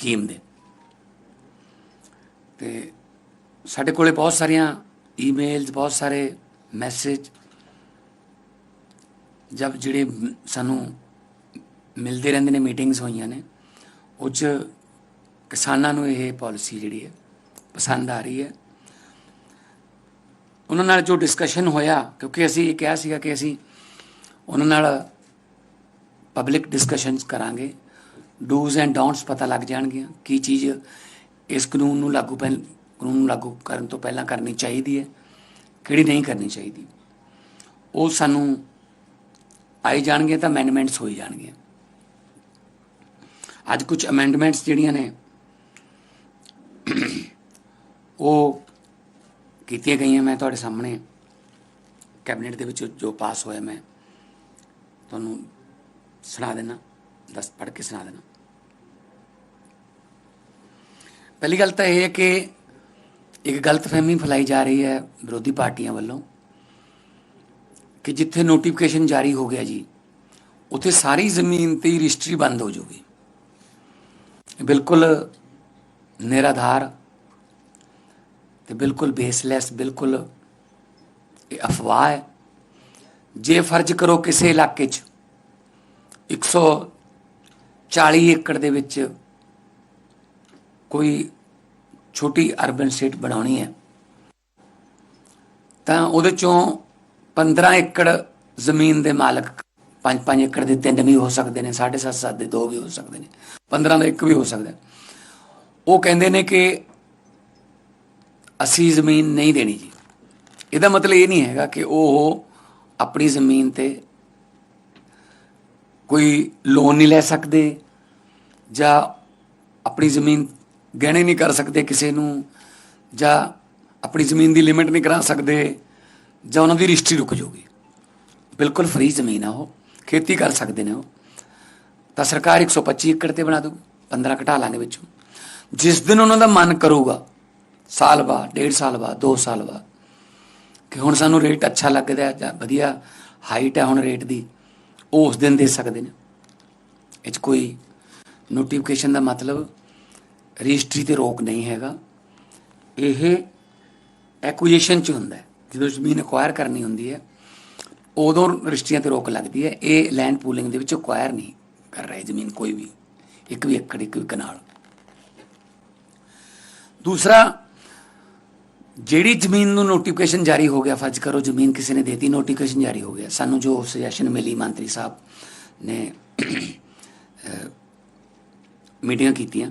Scheme ਦੇ। ਤੇ ਸਾਡੇ ਕੋਲੇ ਬਹੁਤ ਸਾਰੀਆਂ ਈਮੇਲਸ ਬਹੁਤ ਸਾਰੇ ਮੈਸੇਜ ਜਦ ਜਿਹੜੇ ਸਾਨੂੰ ਮਿਲਦੇ ਰਹਿੰਦੇ ਨੇ ਮੀਟਿੰਗਸ ਹੋਈਆਂ ਨੇ, ਉਹ 'ਚ ਕਿਸਾਨਾਂ ਨੂੰ ਇਹ ਪਾਲਿਸੀ ਜਿਹੜੀ ਹੈ, ਪਸੰਦ ਆ ਰਹੀ ਹੈ। ਉਹਨਾਂ ਨਾਲ ਜੋ ਡਿਸਕਸ਼ਨ ਹੋਇਆ, ਕਿਉਂਕਿ ਅਸੀਂ ਇਹ ਕਿਹਾ ਸੀਗਾ ਕਿ ਅਸੀਂ ਉਹਨਾਂ ਨਾਲ ਪਬਲਿਕ ਡਿਸਕਸ਼ਨਸ ਕਰਾਂਗੇ। ਡੂਜ਼ ਐਂਡ ਡੋਂਟਸ ਪਤਾ ਲੱਗ ਜਾਣਗੀਆਂ ਕੀ ਚੀਜ਼ ਇਸ ਕਾਨੂੰਨ ਨੂੰ ਲਾਗੂ ਪਹਿਲ, ਕਾਨੂੰਨ ਨੂੰ ਲਾਗੂ ਕਰਨ ਤੋਂ ਪਹਿਲਾਂ ਕਰਨੀ ਚਾਹੀਦੀ ਹੈ, ਕਿਹੜੀ ਨਹੀਂ ਕਰਨੀ ਚਾਹੀਦੀ। ਉਹ ਸਾਨੂੰ ਆਈ ਜਾਣਗੇ ਤਾਂ ਅਮੈਂਡਮੈਂਟਸ ਹੋਈ ਜਾਣਗੀਆਂ। ਅੱਜ ਕੁਝ ਅਮੈਂਡਮੈਂਟਸ ਜਿਹੜੀਆਂ ਨੇ, ਉਹ ਕੀਤੀਆਂ ਗਈਆਂ ਮੈਂ ਤੁਹਾਡੇ ਸਾਹਮਣੇ। ਕੈਬਨਿਟ ਦੇ ਵਿੱਚ ਜੋ ਪਾਸ ਹੋਇਆ ਮੈਂ, ਤੁਹਾਨੂੰ ਸੁਣਾ ਦੇਣਾ, ਦੱਸ, ਪੜ੍ਹ ਕੇ ਸੁਣਾ ਦੇਣਾ। ਪਹਿਲੀ ਗੱਲ ਤਾਂ ਇਹ ਹੈ ਕਿ ਇੱਕ ਗਲਤਫਹਿਮੀ ਫੈਲਾਈ ਜਾ ਰਹੀ ਹੈ ਵਿਰੋਧੀ ਪਾਰਟੀਆਂ ਵੱਲੋਂ ਕਿ ਜਿੱਥੇ ਨੋਟੀਫਿਕੇਸ਼ਨ ਜਾਰੀ ਹੋ ਗਿਆ ਜੀ, ਉੱਥੇ ਸਾਰੀ ਜ਼ਮੀਨ ਤੇ ਰਜਿਸਟਰੀ ਬੰਦ ਹੋ ਜਾਊਗੀ। ਬਿਲਕੁਲ ਨਿਰਾਧਾਰ ਤੇ ਬਿਲਕੁਲ ਬੇਸਲੈਸ ਬਿਲਕੁਲ ਇਹ ਅਫਵਾਹ ਹੈ। ਜੇ ਫਰਜ਼ ਕਰੋ ਕਿਸੇ ਇਲਾਕੇ 'ਚ 140 ਏਕੜ ਦੇ ਵਿੱਚ ਕੋਈ ਛੋਟੀ ਅਰਬਨ ਸਟੇਟ ਬਣਾਉਣੀ ਹੈ। ਤਾਂ ਉਹਦੇ ਚੋਂ 15 ਏਕੜ ਜ਼ਮੀਨ ਦੇ ਮਾਲਕ 5-5 ਏਕੜ ਦੇ ਤਿੰਨ ਵੀ ਹੋ ਸਕਦੇ ਨੇ 7.5 ਦੇ ਦੋ ਵੀ ਹੋ ਸਕਦੇ ਨੇ 15 ਦਾ ਇੱਕ ਵੀ ਹੋ ਸਕਦਾ ਉਹ ਕਹਿੰਦੇ ਨੇ ਕਿ ਅਸੀਂ ਜ਼ਮੀਨ ਨਹੀਂ ਦੇਣੀ ਜੀ। ਇਹਦਾ ਮਤਲਬ ਇਹ ਨਹੀਂ ਹੈਗਾ ਕਿ ਉਹ ਆਪਣੀ ਜ਼ਮੀਨ ਤੇ ਕੋਈ ਲੋਨ ਨਹੀਂ ਲੈ ਸਕਦੇ ਜਾਂ ਆਪਣੀ ਜ਼ਮੀਨ ਗਹਿਣੇ ਨਹੀਂ ਕਰ ਸਕਦੇ ਕਿਸੇ ਨੂੰ, ਜਾਂ ਆਪਣੀ ਜ਼ਮੀਨ ਦੀ ਲਿਮਿਟ ਨਹੀਂ ਕਰਾ ਸਕਦੇ, ਜਾਂ ਉਹਨਾਂ ਦੀ ਰਜਿਸਟਰੀ ਰੁਕ ਜਾਊਗੀ। ਬਿਲਕੁਲ ਫ੍ਰੀ ਜ਼ਮੀਨ ਆ ਉਹ, ਖੇਤੀ ਕਰ ਸਕਦੇ ਨੇ ਉਹ। ਤਾਂ ਸਰਕਾਰ 125 ਏਕੜ ਤੇ ਬਣਾ ਦੂ 15 ਘਟਾ ਲਾਂਗੇ ਵਿੱਚੋਂ। ਜਿਸ ਦਿਨ ਉਹਨਾਂ ਦਾ ਮਨ ਕਰੂਗਾ, ਸਾਲ ਬਾਅਦ, ਡੇਢ ਸਾਲ ਬਾਅਦ 2 ਸਾਲ ਬਾਅਦ, ਕਿ ਹੁਣ ਸਾਨੂੰ ਰੇਟ ਅੱਛਾ ਲੱਗਦਾ ਜਾਂ ਵਧੀਆ ਹਾਈਟ ਹੈ ਹੁਣ ਰੇਟ ਦੀ ਉਹ ਉਸ ਦਿਨ ਦੇ ਸਕਦੇ ਨੇ। ਇਹ 'ਚ ਕੋਈ ਨੋਟੀਫਿਕੇਸ਼ਨ ਦਾ ਮਤਲਬ ਰਜਿਸਟਰੀ ਤੇ ਰੋਕ ਨਹੀਂ ਹੈਗਾ। ਇਹ ਐਕੁਜੀਸ਼ਨ ਚ ਹੁੰਦਾ ਜਦੋਂ ਜ਼ਮੀਨ ਅਕਵਾਇਰ ਕਰਨੀ ਹੁੰਦੀ ਹੈ, ਉਦੋਂ ਰਜਿਸਟਰੀਆਂ ਤੇ ਰੋਕ ਲੱਗਦੀ ਹੈ। ਇਹ ਲੈਂਡ ਪੂਲਿੰਗ ਦੇ ਵਿੱਚ ਅਕਵਾਇਰ ਨਹੀਂ ਕਰ ਰਹੇ ਜ਼ਮੀਨ ਕੋਈ ਵੀ, ਇੱਕ ਵੀ ਏਕੜ, ਇੱਕ ਵੀ ਕਨਾਲ। ਦੂਸਰਾ, ਜਿਹੜੀ ਜ਼ਮੀਨ ਨੂੰ ਨੋਟੀਫਿਕੇਸ਼ਨ ਜਾਰੀ ਹੋ ਗਿਆ, ਫਰਜ਼ ਕਰੋ ਜ਼ਮੀਨ ਕਿਸੇ ਨੇ ਦੇਤੀ ਨੋਟੀਫਿਕੇਸ਼ਨ ਜਾਰੀ ਹੋ ਗਿਆ। ਸਾਨੂੰ ਜੋ ਸੁਜੈਸ਼ਨ ਮਿਲੀ, ਮੰਤਰੀ ਸਾਹਿਬ ਨੇ ਮੀਟਿੰਗਾਂ ਕੀਤੀਆਂ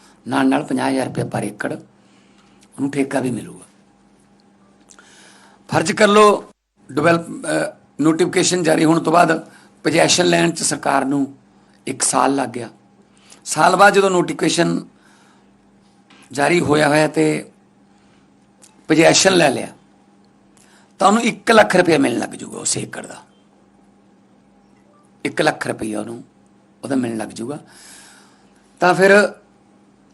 ਨਾਲ ਨਾਲ 50000 ਰੁਪਏ ਪਰ ਏਕੜ, ਉਹਨੂੰ ਠੇਕਾ ਵੀ ਮਿਲੂਗਾ। ਫਰਜ਼ ਕਰ ਲਓ ਡਿਵੈਲਪ ਨੋਟੀਫਿਕੇਸ਼ਨ ਜਾਰੀ ਹੋਣ ਤੋਂ ਬਾਅਦ ਪੋਜੈਸ਼ਨ ਲੈਣ ਚ ਸਰਕਾਰ ਨੂੰ 1 ਸਾਲ ਲੱਗ ਗਿਆ। ਸਾਲ ਬਾਅਦ ਜਦੋਂ ਨੋਟੀਫਿਕੇਸ਼ਨ ਜਾਰੀ ਹੋਇਆ ਹੋਇਆ ਤੇ ਪੋਜੈਸ਼ਨ ਲੈ ਲਿਆ ਤਾਂ ਉਹਨੂੰ 1 ਲੱਖ ਰੁਪਏ ਮਿਲਣ ਲੱਗ ਜੂਗਾ ਉਸ ਏਕੜ ਦਾ। 1 ਲੱਖ ਰੁਪਏ ਉਹਨੂੰ, ਉਹਦਾ ਮਿਲਣ ਲੱਗ ਜੂਗਾ। ਤਾਂ ਫਿਰ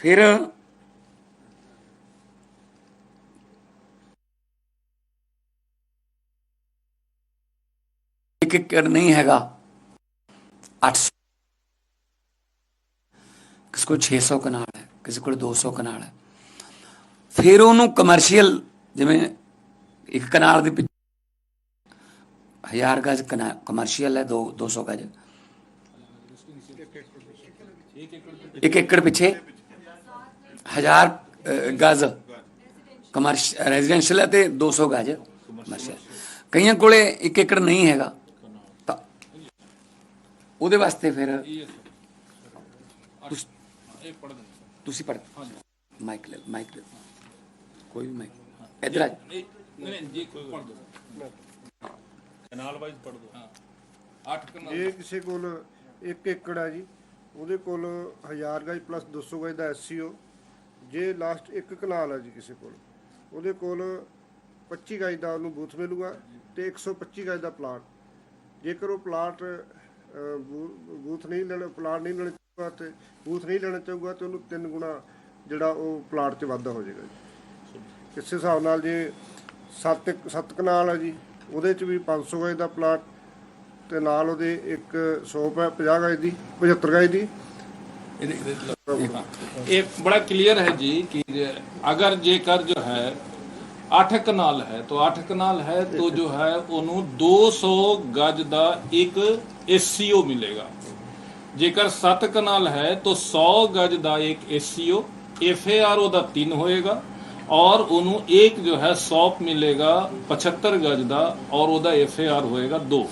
ਫਿਰ ਇੱਕ ਏਕੜ ਨਹੀਂ ਹੈਗਾ। 800 ਕਿਸੇ ਕੋਲ 600 ਕਨਾਲ ਹੈ, ਕਿਸੇ ਕੋਲ 200 ਕਨਾਲ ਹੈ। ਫਿਰ ਉਹਨੂੰ ਕਮਰਸ਼ੀਅਲ ਜਿਵੇਂ ਇੱਕ ਕਨਾਲ ਦੇ ਪਿੱਛੇ ਹਜ਼ਾਰ ਗਜ ਕਮਰਸ਼ੀਅਲ ਹੈ 2 200 ਗਜ। ਇੱਕ ਏਕੜ ਪਿੱਛੇ। ਹਜ਼ਾਰ ਗਜ਼। ਕਮਰਸ਼ੀਅਲ ਰੈਜ਼ੀਡੈਂਸ਼ੀਅਲ ਹੈ ਤੇ 200 ਗਜ਼ ਕਮਰਸ਼ੀਅਲ। ਕਈਆਂ ਕੋਲੇ ਇੱਕ ਏਕੜ ਨਹੀਂ ਹੈਗਾ। ਤਾਂ ਉਹਦੇ ਵਾਸਤੇ ਫਿਰ ਤੁਸ- ਤੁਸੀਂ ਪੜ ਮਾਈਕ ਲੈ ਮਾਈਕ ਦੇ ਕੋਈ ਵੀ ਮਾਈਕ। ਇਧਰ ਆ ਜਾਓ। ਨਹੀਂ ਨਹੀਂ ਜੀ ਕੋਈ ਪੜ ਦੋ। ਕਨਾਲ ਵਾਈਜ਼ ਪੜ ਦੋ। ਹਾਂ। 8 ਕਨਾਲ। ਜੇ ਕਿਸੇ ਕੋਲ 1 ਏਕੜ ਆ ਜੀ। ਉਹਦੇ ਕੋਲ 1000 ਗਜ ਪਲੱਸ 200 ਗਜ ਦਾ ਐਸਸੀਓ ਜੇ ਲਾਸਟ ਇੱਕ ਕਨਾਲ ਹੈ ਜੀ ਕਿਸੇ ਕੋਲ, ਉਹਦੇ ਕੋਲ 25 ਗਜ ਦਾ ਉਹਨੂੰ ਬੂਥ ਮਿਲੂਗਾ ਤੇ 125 ਗਜ ਦਾ ਪਲਾਟ ਜੇਕਰ ਉਹ ਪਲਾਟ ਬੂ- ਬੂਥ ਨਹੀਂ ਲੈਣਾ ਪਲਾਟ ਨਹੀਂ ਲੈਣਾ ਚਾਹੂਗਾ ਤੇ ਬੂਥ ਨਹੀਂ ਲੈਣਾ ਚਾਹੂਗਾ ਤੇ ਉਹਨੂੰ ਤਿੰਨ ਗੁਣਾ ਜਿਹੜਾ ਉਹ ਪਲਾਟ 'ਚ ਵਾਧਾ ਹੋ ਜਾਏਗਾ ਜੀ। ਇਸ ਹਿਸਾਬ ਨਾਲ ਜੇ 7 7 ਕਨਾਲ ਹੈ ਜੀ, ਉਹਦੇ 'ਚ ਵੀ 500 ਗਜ ਦਾ ਪਲਾਟ ਤੇ ਨਾਲ ਉਹਦੇ ਇੱਕ 100 50 ਗਜ ਦੀ 75 ਗਜ ਦੀ ਇਹ ਬੜਾ ਕਲੀਅਰ ਹੈ ਜੀ ਕਿ ਅਗਰ ਜੇਕਰ ਜੋ ਹੈ 8 ਕਨਾਲ ਹੈ, ਤਾਂ 8 ਕਨਾਲ ਹੈ, ਤਾਂ ਜੋ ਹੈ ਉਹਨੂੰ 200 ਗਜ ਦਾ ਇੱਕ ਐਸਸੀਓ ਮਿਲੇਗਾ। ਜੇਕਰ 7 ਕਨਾਲ ਹੈ, ਤਾਂ 100 ਗਜ ਦਾ ਇੱਕ ਐਸਸੀਓ ਐਫਏਆਰ ਉਹਦਾ 3 ਹੋਏਗਾ, ਔਰ ਉਹਨੂੰ ਇੱਕ ਜੋ ਹੈ ਸੌਪ ਮਿਲੇਗਾ 75 ਗਜ ਦਾ, ਔਰ ਉਹਦਾ ਐਫਏਆਰ ਹੋਏਗਾ 2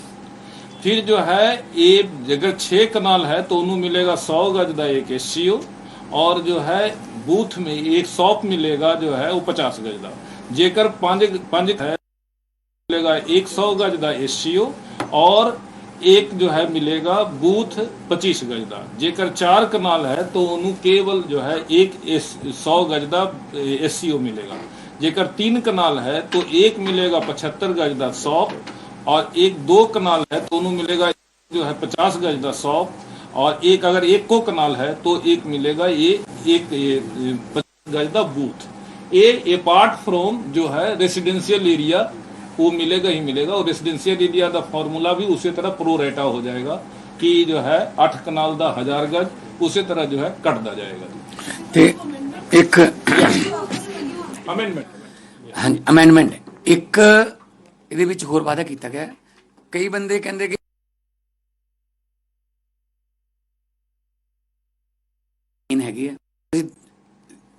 फिर जो है ये अगर छह कनाल है तो उन्हें मिलेगा सौ गज का एक एससीओ और जो है बूथ में एक सौप मिलेगा जो है वो पचास गज का जेकर पांच पांच है मिलेगा एक सौ गज का एससीओ और एक जो है मिलेगा बूथ 25 गज का जेकर चार कनाल है तो उन्हें केवल जो है एक सौ गज का एससीओ मिलेगा जेकर तीन कनाल है तो एक मिलेगा पचहत्तर गज का सौप और एक दो कनाल है दोनों मिलेगा जो है पचास गज का सौ और एक अगर एक को कनाल है तो एक मिलेगा ये एक पचास गज का बूथ। ए अपार्ट फ्रॉम जो है रेसिडेंशियल एरिया वो मिलेगा ही मिलेगा और रेसिडेंशियल एरिया का फॉर्मूला भी उसी तरह प्रोरेटा हो जाएगा कि जो है अठ कनाल का हज़ार गज उसी तरह जो है कटता जाएगा। ते एक अमेंडमेंट अमेंडमेंट हाँ एक ਇਹਦੇ ਵਿੱਚ ਹੋਰ ਵਾਅਦਾ ਕੀਤਾ ਗਿਆ। ਕਈ ਬੰਦੇ ਕਹਿੰਦੇ ਕਿ ਇਨ ਹੈਗੀ ਹੈ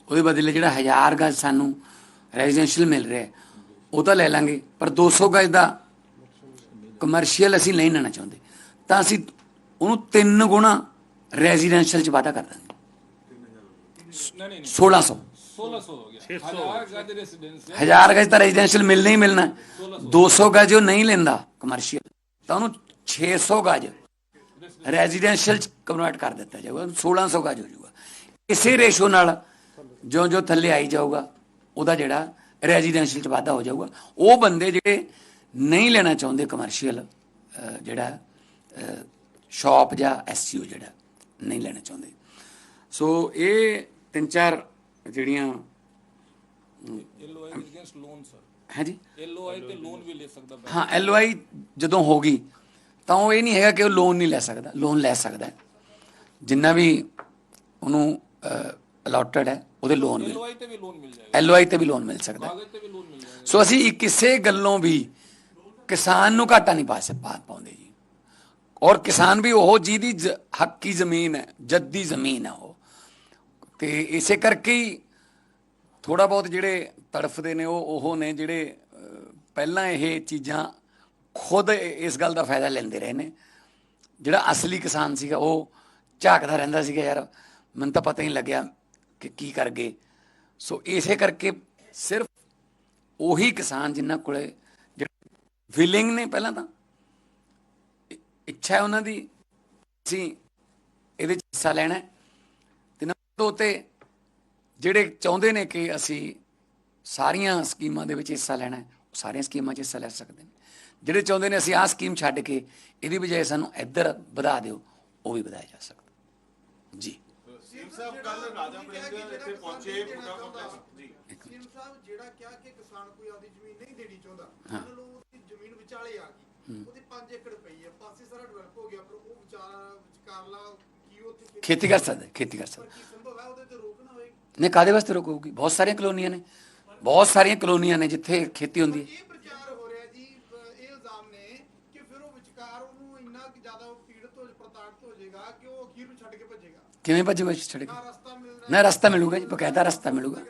ਉਹਦੇ ਬਦਲੇ ਜਿਹੜਾ 1000 ਗਜ ਸਾਨੂੰ ਰੈਜ਼ੀਡੈਂਸ਼ੀਅਲ ਮਿਲ ਰਿਹਾ ਉਹ ਤਾਂ ਲੈ ਲਾਂਗੇ। ਪਰ 200 ਗਜ ਦਾ ਕਮਰਸ਼ੀਅਲ ਅਸੀਂ ਨਹੀਂ ਲੈਣਾ ਚਾਹੁੰਦੇ। ਤਾਂ ਅਸੀਂ ਉਹਨੂੰ ਤਿੰਨ ਗੁਣਾ ਰੈਜ਼ੀਡੈਂਸ਼ੀਅਲ ਚ ਵਾਧਾ ਕਰ ਦਾਂਗੇ। 1600 1600 ਹੋ ਗਿਆ। 1000 ਗਜ ਤਾਂ ਰੈਜ਼ੀਡੈਂਸ਼ੀਅਲ ਮਿਲਣਾ ਹੀ ਮਿਲਣਾ। 200 ਗਜ ਉਹ ਨਹੀਂ ਲੈਂਦਾ ਕਮਰਸ਼ੀਅਲ ਤਾਂ ਉਹਨੂੰ 600 ਗਜ ਰੈਜ਼ੀਡੈਂਸ਼ੀਅਲ ਚ ਕਨਵਰਟ ਕਰ ਦਿੱਤਾ ਜਾਊਗਾ 1600 ਗਜ ਹੋ ਜਾਊਗਾ। ਇਸੇ ਰੇਸ਼ੋ ਨਾਲ ਜੋ ਜੋ ਥੱਲੇ ਆਈ ਜਾਊਗਾ, ਉਹਦਾ ਜਿਹੜਾ ਰੈਜ਼ੀਡੈਂਸ਼ੀਅਲ ਚ ਵਾਧਾ ਹੋ ਜਾਊਗਾ। ਉਹ ਬੰਦੇ ਜਿਹੜੇ ਨਹੀਂ ਲੈਣਾ ਚਾਹੁੰਦੇ ਕਮਰਸ਼ੀਅਲ ਜਿਹੜਾ ਸ਼ਾਪ ਜਾਂ ਐਸਸੀਓ ਜਿਹੜਾ, ਨਹੀਂ ਲੈਣਾ ਚਾਹੁੰਦੇ। ਸੋ ਇਹ ਤਿੰਨ ਚਾਰ ਜਿਹੜੀਆਂ ਯੈਲੋ ਅਗੇਂਸਟ ਲੋਨ ਸਰ ਹਾਂਜੀ? ਐਲਓਆਈ ਤੇ ਲੋਨ ਵੀ ਲੈ ਸਕਦਾ ਹਾਂ ਐਲਓਆਈ ਜਦੋਂ ਹੋਗੀ ਤਾਂ ਉਹ ਇਹ ਨਹੀਂ ਹੈਗਾ ਕਿ ਉਹ ਲੋਨ ਨਹੀਂ ਲੈ ਸਕਦਾ। ਲੋਨ ਲੈ ਸਕਦਾ ਜਿੰਨਾ ਵੀ ਉਹਨੂੰ ਅਲਾਟਡ ਹੈ ਉਹਦੇ ਲੋਨ ਮਿਲ ਐਲਓਆਈ ਤੇ ਵੀ ਲੋਨ ਮਿਲ ਜਾਏਗਾ। ਐਲਓਆਈ ਤੇ ਵੀ ਲੋਨ ਮਿਲ ਸਕਦਾ ਸੋ ਅਸੀਂ ਕਿਸੇ ਗੱਲੋਂ ਵੀ ਕਿਸਾਨ ਨੂੰ ਘਾਟਾ ਨਹੀਂ ਪਾ ਸਕ- ਪਾ ਪਾਉਂਦੇ ਜੀ। ਔਰ ਕਿਸਾਨ ਵੀ ਉਹ ਜਿਹਦੀ ਹੱਕੀ ਜ਼ਮੀਨ ਹੈ ਜੱਦੀ ਜ਼ਮੀਨ ਹੈ ਉਹ। ਤੇ ਇਸੇ ਕਰਕੇ ਥੋੜਾ ਬਹੁਤ ਜਿਹੜੇ ਤੜਫਦੇ ਨੇ ਉਹ ਉਹ ਨੇ ਜਿਹੜੇ ਪਹਿਲਾਂ ਇਹ ਚੀਜ਼ਾਂ ਖੁਦ ਇਸ ਗੱਲ ਦਾ ਫਾਇਦਾ ਲੈਂਦੇ ਰਹੇ ਨੇ ਜਿਹੜਾ ਅਸਲੀ ਕਿਸਾਨ ਸੀਗਾ, ਉਹ ਝਾਕਦਾ ਰਹਿੰਦਾ ਸੀਗਾ, ਯਾਰ, ਮੈਨੂੰ ਤਾਂ ਪਤਾ ਹੀ ਨਹੀਂ ਲੱਗਿਆ ਕਿ ਕੀ ਕਰ ਗਏ ਸੋ ਇਸੇ ਕਰਕੇ ਸਿਰਫ ਉਹੀ ਕਿਸਾਨ ਜਿਨ੍ਹਾਂ ਕੋਲੇ ਵਿਲਿੰਗ ਨੇ ਪਹਿਲਾਂ ਤਾਂ ਇੱਛਾ ਹੈ ਉਹਨਾਂ ਦੀ, ਅਸੀਂ ਇਹਦੇ ਚ ਹਿੱਸਾ ਲੈਣਾ ਹੈ। ਤੇ ਨੰਬਰ ਦੋ ਤੇ ਜਿਹੜੇ ਚਾਹੁੰਦੇ ਨੇ ਕਿ ਅਸੀਂ ਸਾਰੀਆਂ ਸਕੀਮਾਂ ਦੇ ਵਿੱਚ ਹਿੱਸਾ ਲੈਣਾ ਹੈ ਉਹ ਸਾਰੀਆਂ ਸਕੀਮਾਂ 'ਚ ਹਿੱਸਾ ਲੈ ਸਕਦੇ ਨੇ। ਜਿਹੜੇ ਚਾਹੁੰਦੇ ਨੇ ਅਸੀਂ ਆਹ ਸਕੀਮ ਛੱਡ ਕੇ ਇਹਦੀ ਬਜਾਏ ਸਾਨੂੰ ਇੱਧਰ ਵਧਾ ਦਿਓ ਉਹ ਵੀ ਵਧਾਇਆ ਜਾ ਸਕਦਾ। ਜੀ। ਸੀਐਮ ਸਾਹਿਬ ਕੱਲ ਰਾਜਾ ਵੜਿੰਗ ਇੱਥੇ ਪਹੁੰਚੇ ਪੂਰਾ ਮੋਟਾ। ਜੀ ਸੀਐਮ ਸਾਹਿਬ ਜਿਹੜਾ ਕਿਹਾ ਕਿ ਕਿਸਾਨ ਕੋਈ ਆਪਦੀ ਜ਼ਮੀਨ ਨਹੀਂ ਦੇਣੀ ਚਾਹੁੰਦਾ ਉਹਨਾਂ ਨੂੰ ਉਹਦੀ ਜ਼ਮੀਨ ਵਿਚਾਲੇ ਆ ਗਈ ਉਹਦੀ 5 ਏਕੜ ਪਈ ਹੈ ਪਾਸੇ ਸਾਰਾ ਡਿਵੈਲਪ ਹੋ ਗਿਆ ਪਰ ਉਹ ਵਿਚਾਰਾ ਵਿਚਕਾਰਲਾ ਕੀ ਉੱਥੇ ਖੇਤੀ ਖੇਤੀ ਕਰ ਸਕਦਾ ਖੇਤੀ ਕਰ ਸਕਦਾ ਕੀ ਸੰਭਵ ਹੈ ਉਹਦੇ ਤੇ ਰੋਕ ਨਾ ਕਾਦੇ ਵਾਸਤੇ ਰੋਕ? ਹੋਊਗੀ ਬਹੁਤ ਸਾਰੀਆਂ ਕਲੋਨੀਆਂ ਨੇ। ਬਹੁਤ ਸਾਰੀਆਂ ਕਲੋਨੀਆਂ ਨੇ ਜਿੱਥੇ ਖੇਤੀ ਹੁੰਦੀ ਹੈ। ਇਹ ਪ੍ਰਚਾਰ ਹੋ ਰਿਹਾ ਜੀ ਅਹ ਇਹ ਇਲਜ਼ਾਮ ਨੇ ਕਿ ਫਿਰ ਉਹ ਵਿਚਕਾਰ ਉਹਨੂੰ ਇੰਨਾ ਕਿ ਜ਼ਿਆਦਾ ਉਹ ਪੀੜਤ ਹੋ ਪ੍ਰਤਾੜਿਤ ਹੋ ਜਾਏਗਾ ਕਿ ਉਹ ਅਖੀਰ ਨੂੰ ਛੱਡ ਕੇ ਭੱਜੇਗਾ। ਕਿਵੇਂ ਭੱਜੂਗਾ ਛੱਡ ਕੇ? ਨਾ ਰਸਤਾ ਮਿਲੂਗਾ ਜੀ ਬਕਾਇਦਾ ਰਸਤਾ ਮਿਲੂਗਾ।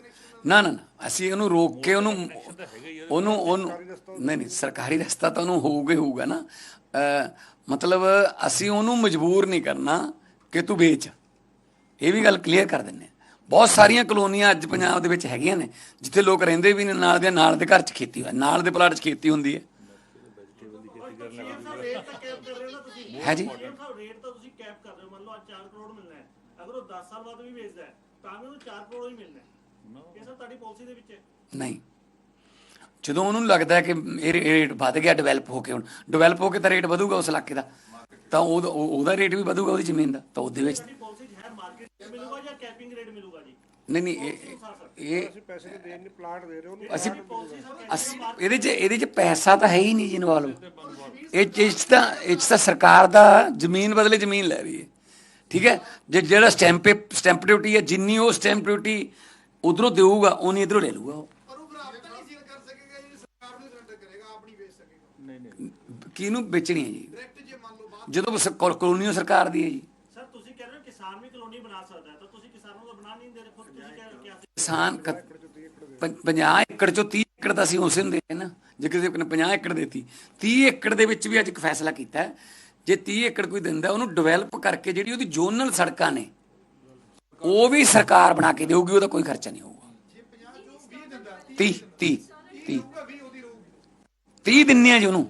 ਨਾ ਨਾ ਨਾ ਅਸੀਂ ਉਹਨੂੰ ਰੋਕ ਕੇ ਉਹਨੂੰ ਉਹਨੂੰ ਉਹਨੂੰ ਨਹੀਂ ਨਹੀਂ ਸਰਕਾਰੀ ਰਸਤਾ ਤਾਂ ਉਹਨੂੰ ਹੋਊਗਾ ਹੀ ਹੋਊਗਾ ਨਾ। ਮਤਲਬ ਅਸੀਂ ਉਹਨੂੰ ਮਜਬੂਰ ਨਹੀਂ ਕਰਨਾ ਕਿ ਤੂੰ ਵੇਚ। ਇਹ ਵੀ ਗੱਲ ਕਲੀਅਰ ਕਰ ਦਿੰਨੇ। ਬਹੁਤ ਸਾਰੀਆਂ ਕਲੋਨੀਆਂ ਅੱਜ ਪੰਜਾਬ ਦੇ ਵਿੱਚ ਹੈਗੀਆਂ ਨੇ ਜਿੱਥੇ ਲੋਕ ਰਹਿੰਦੇ ਵੀ ਨੇ ਨਾਲ ਦੇ ਨਾਲ ਦੇ ਘਰ 'ਚ ਖੇਤੀ ਹੋਇਆ ਨਾਲ ਦੇ ਪਲਾਟ 'ਚ ਖੇਤੀ ਹੁੰਦੀ ਹੈ। ਹੈ ਜੀ। ਸਾਹਿਬ ਰੇਟ ਤਾਂ ਤੁਸੀਂ ਕੈਪ ਕਰ ਰਹੇ ਹੋ ਮੰਨ ਲਓ ਅੱਜ 4 ਕਰੋੜ ਮਿਲਣਾ ਹੈ ਅਗਰ ਉਹ 10 ਸਾਲ ਬਾਅਦ ਵੀ ਵੇਚਦਾ ਹੈ ਤਾਂ ਵੀ ਉਹਨੂੰ 4 ਕਰੋੜ ਹੀ ਮਿਲਣਾ ਹੈ ਇਹ ਸਭ ਤੁਹਾਡੀ ਪਾਲਿਸੀ ਦੇ ਵਿੱਚ ਹੈ ਨਹੀਂ। ਜਦੋਂ ਉਹਨੂੰ ਲੱਗਦਾ ਕਿ ਇਹ ਰੇਟ ਵੱਧ ਗਿਆ ਡਿਵੈਲਪ ਹੋ ਕੇ ਹੁਣ ਡਿਵੈਲਪ ਹੋ ਕੇ ਤਾਂ ਰੇਟ ਵਧੂਗਾ ਉਸ ਇਲਾਕੇ ਦਾ। ਤਾਂ ਉਹਦਾ ਉਹ- ਉਹਦਾ ਰੇਟ ਵੀ ਵਧੂਗਾ ਉਹਦੀ ਜ਼ਮੀਨ ਦਾ। ਤਾਂ ਉਹਦੇ ਵਿੱਚ ਤੁਹਾਡੀ ਪਾਲਿਸੀ 'ਚ ਹੈ ਮਾਰਕੀਟ ਮਿਲੂਗਾ ਜਾਂ ਕੈਪਿੰਗ ਰੇਟ ਮਿਲੂਗਾ ਜੀ? ਨਹੀਂ ਨਹੀਂ ਇਹ- ਇਹ ਅਸੀਂ ਪੈਸੇ ਨਹੀਂ ਦੇਣ ਨਹੀਂ ਪਲਾਟ ਦੇ ਰਹੇ ਉਹਨੂੰ ਅਸੀਂ ਅਸੀਂ ਇਹਦੇ 'ਚ ਇਹਦੇ 'ਚ ਪੈਸਾ ਤਾਂ ਹੈ ਹੀ ਨਹੀਂ ਜੀ ਇਨਵੋਲਵ। ਇਹ 'ਚ- ਇਹ 'ਚ ਤਾਂ ਇਹ 'ਚ ਤਾਂ ਸਰਕਾਰ ਦਾ ਜ਼ਮੀਨ ਬਦਲੇ ਜ਼ਮੀਨ ਲੈ ਰਹੀ ਹੈ। ਠੀਕ ਹੈ? ਜੇ ਜਿਹੜਾ ਸਟੈਂਪ ਸਟੈਂਪ ਡਿਊਟੀ ਹੈ ਜਿੰਨੀ ਉਹ ਸਟੈਂਪ ਡਿਊਟੀ ਉਧਰੋਂ ਦੇਊਗਾ ਉਨੀ ਇਧਰੋਂ ਲੈ ਲੂਗਾ ਉਹ। ਪਰ ਉਹ ਬਰਾਬਰ ਨਹੀਂ ਸੇਲ ਕਰ ਸਕੇਗਾ ਜਿਹੜੀ ਸਰਕਾਰ ਨੂੰ ਸਰੈਂਡਰ ਕਰੇਗਾ ਆਪਣੀ ਵੇਚ ਸਕੇਗਾ। ਕਿਹਨੂੰ ਵੇਚਣੀ ਹੈ ਜੀ? ਡਾਇਰੈਕਟ ਜੇ ਮੰਨ ਲਓ ਬਾਅਦ ਜਦੋਂ ਸ- ਕੋ- ਕਲੋਨੀ ਉਹ ਸਰਕਾਰ ਦੀ ਹੈ ਜੀ ਸਰ ਤੁਸੀਂ ਕਹਿ ਰਹੇ ਹੋ ਕਿਸਾਨ ਵੀ ਕਲੋਨੀ ਬਣਾ ਸਕਦਾ ਹੈ ਤਾਂ ਤੁਸੀਂ ਕਿਸਾਨਾਂ ਨੂੰ ਤਾਂ ਬਣਾ ਨਹੀਂ ਦੇ ਰਹੇ ਖੁਦ ਤੁਸੀਂ ਕਹਿ ਰਹੇ ਹੋ ਕਿ ਅਸੀਂ ਕਿਸਾਨ 50 ਏਕੜ ਚੋਂ 30 ਏਕੜ ਤਾਂ ਅਸੀਂ ਉਸੇ ਨੂੰ ਦੇ ਨਾ, ਜੇ ਕਿਸੇ ਨੇ 50 ਏਕੜ ਦੇਤੀ 30 ਏਕੜ ਦੇ ਵਿੱਚ ਵੀ ਅੱਜ ਇੱਕ ਫੈਸਲਾ ਕੀਤਾ ਜੇ 30 ਏਕੜ ਕੋਈ ਦਿੰਦਾ, ਉਹਨੂੰ ਡਿਵੈਲਪ ਕਰਕੇ ਜਿਹੜੀ ਉਹਦੀ ਜ਼ੋਨਲ ਸੜਕਾਂ ਨੇ, ਉਹ ਵੀ ਸਰਕਾਰ ਬਣਾ ਕੇ ਦੇਊਗੀ, ਉਹਦਾ ਕੋਈ ਖਰਚਾ ਨਹੀਂ ਹੋਊਗਾ। ਜੇ 50 ਚੋਂ 20 ਦਿੰਦਾ 30 30 30 30 ਦਿੰਨੇ ਆ ਜੀ ਉਹਨੂੰ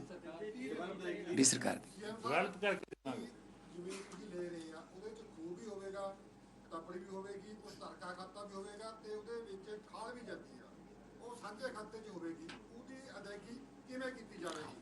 ਦੀ ਸਰਕਾਰ ਦੀ। ਡਿਵੈਲਪ ਕਰਕੇ ਦੇਵਾਂਗੇ ਜ਼ਮੀਨ ਤੁਸੀਂ ਲੈ ਰਹੇ ਆ ਉਹਦੇ ਵਿੱਚ ਖੂਹ ਵੀ ਹੋਵੇਗਾ ਤਪੜੀ ਵੀ ਹੋਵੇਗੀ ਉਸ ਧਰਕਾ ਖਾਤਾ ਵੀ ਹੋਵੇਗਾ ਤੇ ਉਹਦੇ ਵਿੱਚ ਖਾਲ ਵੀ ਜਾਂਦੀ ਆ ਉਹ ਸਾਂਝੇ ਖਾਤੇ 'ਚ ਹੋਵੇਗੀ ਉਹਦੀ ਅਦਾਇਗੀ ਕਿਵੇਂ ਕੀਤੀ ਜਾਵੇਗੀ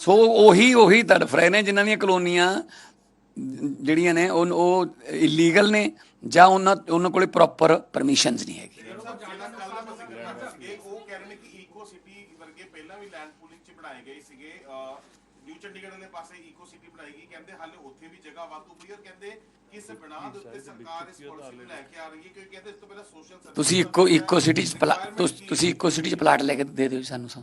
ਸੋ ਉਹੀ ਉਹੀ ਤੜਫ ਰਹੇ ਨੇ ਜਿਨ੍ਹਾਂ ਦੀਆਂ ਕਲੋਨੀਆਂ ਜਿਹੜੀਆਂ ਨੇ ਉਹ ਉਹ ਇਲੀਗਲ ਨੇ ਜਾਂ ਉਹਨਾਂ ਉਹਨਾਂ ਕੋਲੇ ਪ੍ਰੋਪਰ ਪਰਮਿਸ਼ਨਸ ਨਹੀਂ ਹੈਗੀ। ਉਹ ਕਹਿ ਰਹੇ ਨੇ ਕਿ ਈਕੋ ਸਿਟੀ ਵਰਗੇ ਪਹਿਲਾਂ ਵੀ ਲੈਂਡ ਪੂਲਿੰਗ ਚ ਬਣਾਏ ਗਏ ਸੀਗੇ ਨਿਊ ਚੰਡੀਗੜ੍ਹ ਵਾਲੇ ਪਾਸੇ ਈਕੋ ਸਿਟੀ ਬਣਾਈ ਗਈ ਕਹਿੰਦੇ ਹਾਲੇ ਉੱਥੇ ਵੀ ਜਗ੍ਹਾ ਵਾਧੂ ਪਈ ਔਰ ਕਹਿੰਦੇ ਕਿ ਇਸ ਬਣਾ ਦੇ ਉੱਤੇ ਸਰਕਾਰ ਇਸ ਪਾਲਿਸੀ ਨੂੰ ਲੈ ਕੇ ਆ ਰਹੀ ਹੈ ਕਿਉਂਕਿ ਕਹਿੰਦੇ ਇਸ ਤੋਂ ਪਹਿਲਾਂ ਸੋਸ਼ਲ ਤੁਸੀਂ ਇੱਕੋ ਇੱਕੋ ਸਿਟੀ ਚ ਪਲਾ- ਤੁਸ- ਤੁਸੀਂ ਇੱਕੋ ਸਿਟੀ ਚ ਪਲਾਟ ਲੈ ਕੇ ਦੇ ਦਿਓ ਸਾਨੂੰ ਸਾ।